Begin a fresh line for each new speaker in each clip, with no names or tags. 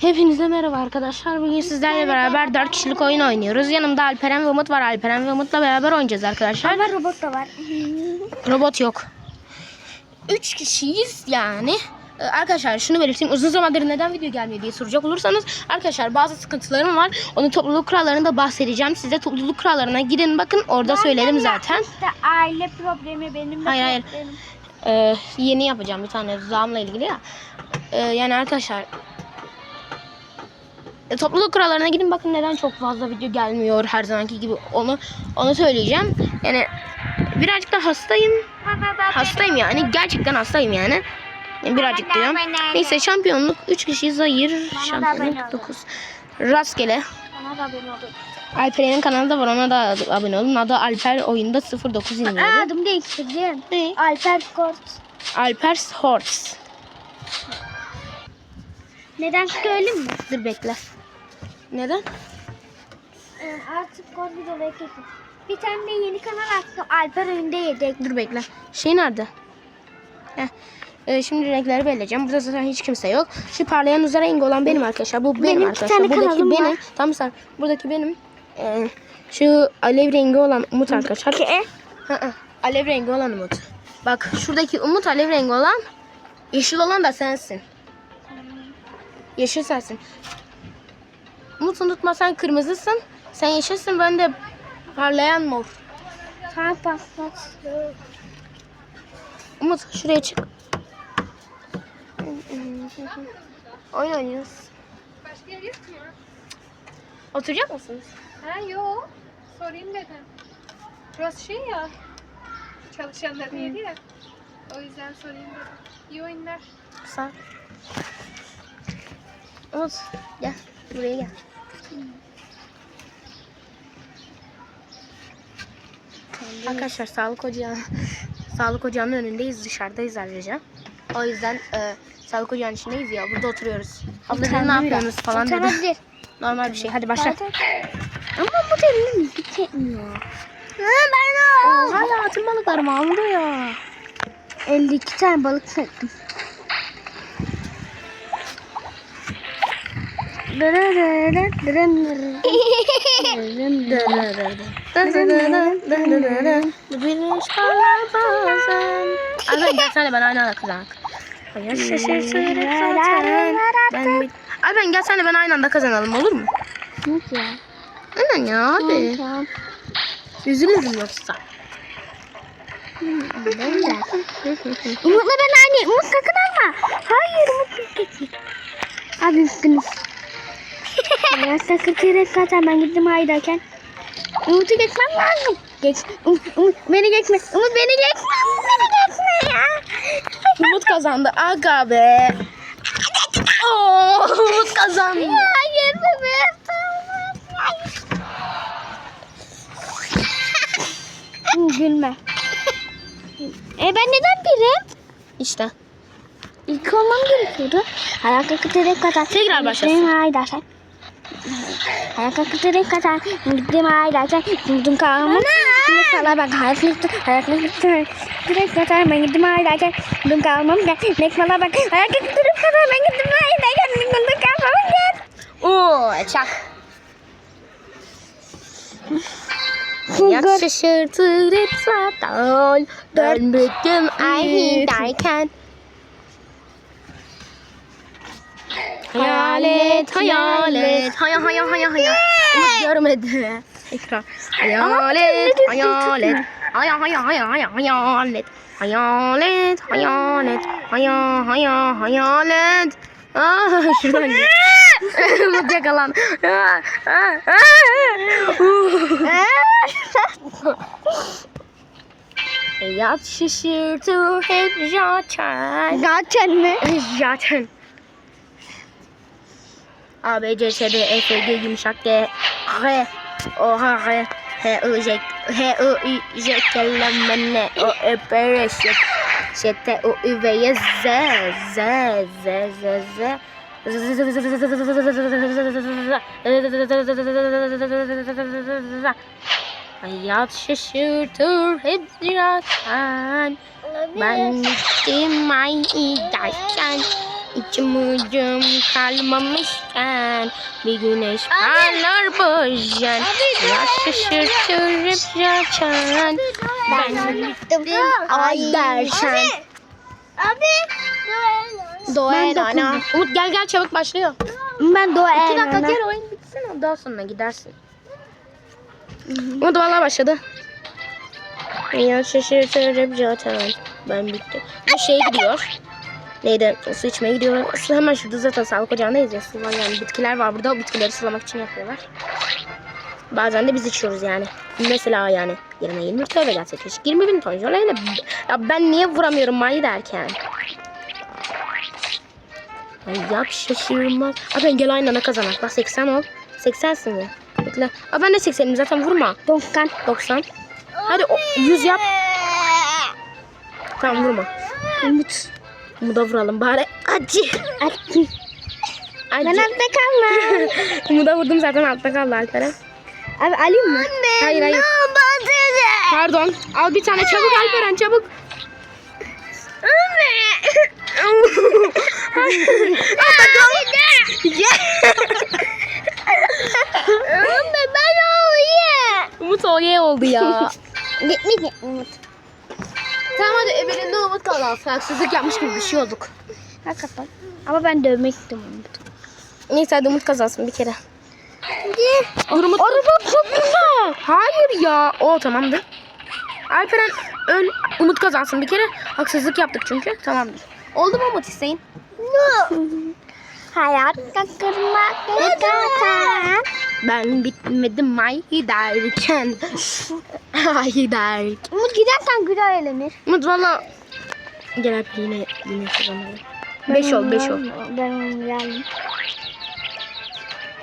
Hepinize merhaba arkadaşlar. Bugün sizlerle beraber 4 kişilik oyun oynuyoruz. Yanımda Alperen ve Umut var. Alperen ve Umut'la beraber oynayacağız arkadaşlar.
Ama robot da var.
Robot yok. 3 kişiyiz yani. Ee, Arkadaşlar şunu belirteyim. Uzun zamandır neden video gelmiyor diye soracak olursanız arkadaşlar bazı sıkıntılarım var. Onun topluluk kurallarında bahsedeceğim. Size topluluk kurallarına gidin bakın. Orada söyledim zaten.
İşte aile problemi benim de
Hayır, hayır.
problemim.
Ee, yeni yapacağım bir tane zamla ilgili ya. Ee, yani arkadaşlar e, topluluk kurallarına gidin bakın neden çok fazla video gelmiyor her zamanki gibi onu onu söyleyeceğim. Yani birazcık da hastayım. Hastayım yani gerçekten hastayım yani. Birazcık diyorum. Neyse şampiyonluk 3 kişiyiz hayır. Şampiyonluk
abone olun.
9. Rastgele. Alper'in kanalı da var ona da abone olun. Adı Alper oyunda 09
Aa,
indiriyor.
adım değiştirdim.
Ne?
Alper Kort.
Alper Horse.
Neden söyleyeyim mi?
Dur bekle. Neden?
Ee, artık Kort bir de beklesin. Bir tane de yeni kanal açtım. Alper önünde yedek.
Dur bekle. Şey nerede? Heh. Ee, şimdi renkleri belirleyeceğim. Burada zaten hiç kimse yok. Şu parlayan uzay rengi olan benim arkadaşlar. Bu benim,
Benim
arkadaşlar.
tane
Buradaki benim.
var.
Tamam sen. Buradaki benim. Ee, şu alev rengi olan Umut arkadaşlar. Hı. Alev rengi olan Umut. Bak şuradaki Umut alev rengi olan. Yeşil olan da sensin. Yeşil sensin. Umut unutma sen kırmızısın. Sen yeşilsin ben de parlayan mor.
Sen paspas.
Umut şuraya çık. Oyun oynuyoruz.
Başka yer yok mu?
Oturacak mısınız?
Ha yok. Sorayım dedim. Burası şey ya. Çalışanların yeri ya. O yüzden sorayım dedim. İyi oyunlar.
Sağ. Umut gel. Buraya gel. Arkadaşlar sağlık ocağı sağlık ocağının önündeyiz dışarıdayız ayrıca. O yüzden e, sağlık ocağının içindeyiz ya burada oturuyoruz. Abla ne yapıyorsunuz falan dedi.
Oturabilir.
Normal bir şey. Hadi başla.
Ama bu da elini müzik çekmiyor. Ha, ben o.
Oha ya tüm balıklarım aldı ya.
52 tane balık çektim.
Güneş ben aynı anda. Ben aynı anda kazanalım olur mu?
Yok ya.
Ya abi. Üzülürüm yoksa.
Umut'la ben aynı. Umut sakın alma. Hayır Umut. Abi üstünüz. ya sakın kere zaten ben gittim haydayken. Umut'u geçmem lazım. Geç. Umut, Umut beni geçme. Umut beni geçme. Umut beni geçme ya.
Umut kazandı. Aga be. Oo, Umut kazandı.
Hayır bebeğim. Gülme. E ben neden birim?
İşte.
İlk olmam gerekiyordu. Hayal kırıklığı kadar.
Tekrar başlasın.
Gittim kırıklığı kadar. Gittim haydayken. Gittim kalmam. Şimdi sana bak kırıklığı direkt kadar. Ben gittim haydayken. Gittim kalmam. Ne sana bak. Kırıklığı kadar. Ben gittim haydayken. Gittim kalmam.
Oo, çak. Hayat şaşırtır hep zaten. Ben bıktım Hayalet, hayalet, haya haya haya haya. Umut görmedi. Tekrar. Hayalet, hayalet. Haya haya haya haya hayalet. Hayalet, hayalet. Haya haya hayalet. Aa, şuradan gel. Umut yakalan. Hayat şaşırtır hep zaten.
Zaten mi?
Zaten. A, B, C, S, D, E, F, G, yumuşak G, R, O, H, R, H, I, J, H, I, I, J, K, L, M, N, O, Ö, P, R, Ş, Ş, T, U, Ü, V, Y, Z, Z, Z, Z, Z. Hayat şaşırtır hep zaten. Ben gittim ay derken İçim ucum kalmamışken bir güneş parlar bojan. Ya şaşırtır hep yaşan. Ben bittim ay dersen.
Abi.
Doğa
Ben
elana.
dokundum.
Umut gel gel çabuk başlıyor.
Ben Doğa
İki dakika gel oyun bitsin daha sonra gidersin. Umut valla başladı. Ya şaşırtır hep zaten. Ben bittim. Bu şey gidiyor. Neydi? Su içmeye gidiyor. Su hemen şurada zaten sağlık ocağındayız ya. Su var yani bitkiler var burada. O bitkileri sulamak için yapıyorlar. Bazen de biz içiyoruz yani. Mesela yani yerine 20 tövbe gelse keşke 20 bin ton jöleyle. Ya ben niye vuramıyorum mayı derken? Ay yap şaşırmaz. Abi ben gel aynı ana kazanak. Bak 80 ol. 80'sin ya. Bekle. Abi ben de 80'im zaten vurma.
Donkan.
90. Hadi o, 100 yap. Tamam vurma.
Umut.
Bunu da vuralım bari. Acı.
Acı. Ben
Acı.
altta kalma.
Bunu da vurdum zaten altta kaldı Alperen.
Abi alayım mı?
Hayır hayır. Pardon. Al bir tane çabuk Alperen çabuk.
Anne ben.
Umut oye oldu ya.
Gitmeyecek Umut.
Ebelinde Umut kaldı. Haksızlık yapmış gibi bir şey olduk.
Hakikaten. Ama ben dövmek istedim Umut.
Neyse hadi Umut kazansın bir kere. Umut. Araba çok güzel. Hayır ya. O tamamdır. Alperen öl. Umut kazansın bir kere. Haksızlık yaptık çünkü. Tamamdır. Oldu mu Umut isteyin?
Hayat kakırmak zaten.
Ben bitmedim may derken. Ay derken.
Umut gidersen güzel eğlenir.
Umut valla. Gel Alper yine yine kazanalım. 5 ol 5 ol.
Ben onu geldim.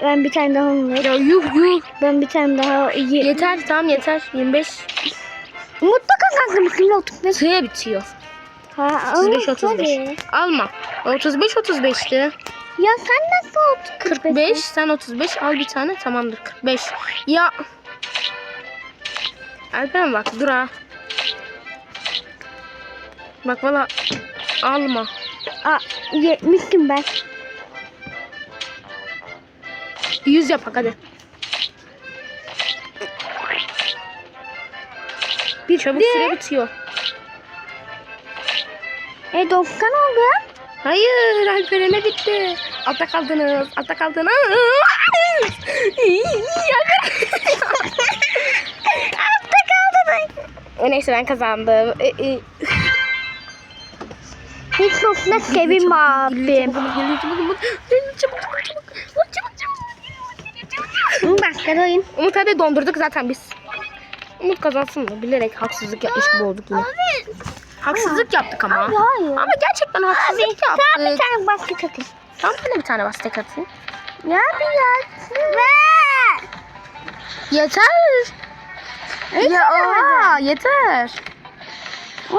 Ben bir tane daha ver.
Ya yuh yuh.
Ben bir tane daha iyi.
Yeter tamam yeter. 25.
Umut da kazandım. Şimdi oturup ne?
Süre bitiyor.
Ha,
35
Umut,
35.
hadi.
Alma. 35 35'ti.
Ya sen nasıl otur?
45 sen 35 al bir tane tamamdır 45 ya. Alperen bak dur ha. Bak valla alma.
Aa, 70'tim ben.
100 yap bak hadi. Bir çabuk süre bitiyor.
E 90 oldu.
Hayır Alperen'e bitti altta kaldınız altta kaldınız altta kaldınız E, neyse ben kazandım e, e.
Hiç nokta sevim
çabuk.
Başka oyun.
Umut hadi dondurduk zaten biz. Umut kazansın mı? Bilerek haksızlık yapmış gibi olduk yine. Haksızlık yaptık ama.
Abi hayır.
Ama gerçekten haksızlık
Tamam bir
yaptık.
tane basket atayım.
Tamam ben de bir tane bastek atayım.
Ya biraz. Ver.
Yeter. Ya oha yeter.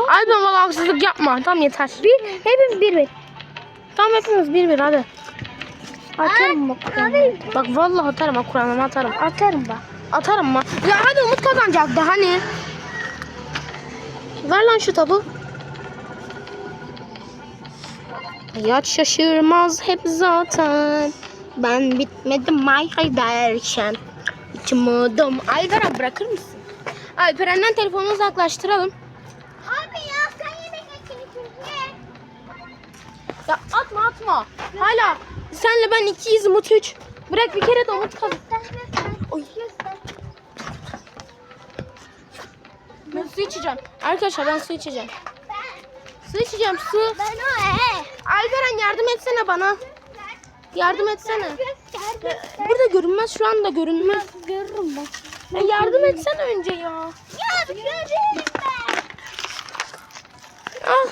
Ay ben valla haksızlık yapma. Tamam yeter.
Bir, hepimiz bir bir.
Tamam hepimiz bir bir hadi.
Atarım bak. Abi.
Bak vallahi atarım ha Kur'an'ıma atarım.
Atarım bak.
Atarım mı? Ya hadi Umut kazanacaktı hani. Ver lan şu tabu. Hayat şaşırmaz hep zaten. Ben bitmedim hay derken. İçim oldum. Alperen bırakır mısın? Alperen'den telefonu uzaklaştıralım.
Abi ya sen yemek geçin
Ya atma atma. Hala senle ben ikiyiz Umut üç. Bırak bir kere de Umut kazan. Oy. Ben su içeceğim. Arkadaşlar ben su içeceğim. Su içeceğim su.
Ben o e.
Alperen yardım etsene bana. Yardım etsene. Burada görünmez şu anda görünmez.
Görürüm bak.
Ya yardım etsene önce ya.
Ya görürüm ben.
Ah.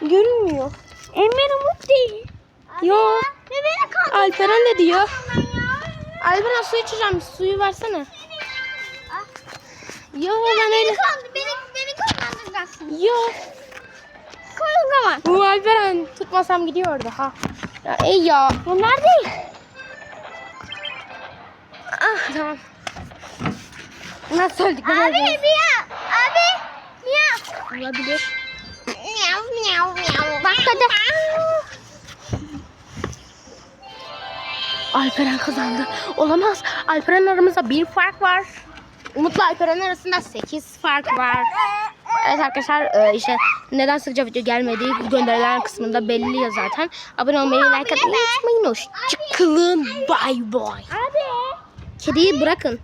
Görünmüyor.
Emir Umut değil.
Yo.
Ne beni kaldı?
Alperen de diyor. Alperen su içeceğim. Suyu versene. Yo ben öyle. Yo.
Koy o zaman.
Bu Alperen tutmasam gidiyordu ha. Ya ey ya.
Bunlar değil.
Ah tamam. Nasıl öldük?
Abi bir ya. Abi. Ya.
Olabilir.
Ya. Bak hadi.
Alperen kazandı. Olamaz. Alperen aramızda bir fark var. Umut'la Alperen arasında 8 fark var. Evet arkadaşlar e, işte neden sıkça video gelmediği gönderilen kısmında belli ya zaten. Abone olmayı, like atmayı unutmayın. Hoşçakalın. Bye.
Abi.
Kediyi bırakın.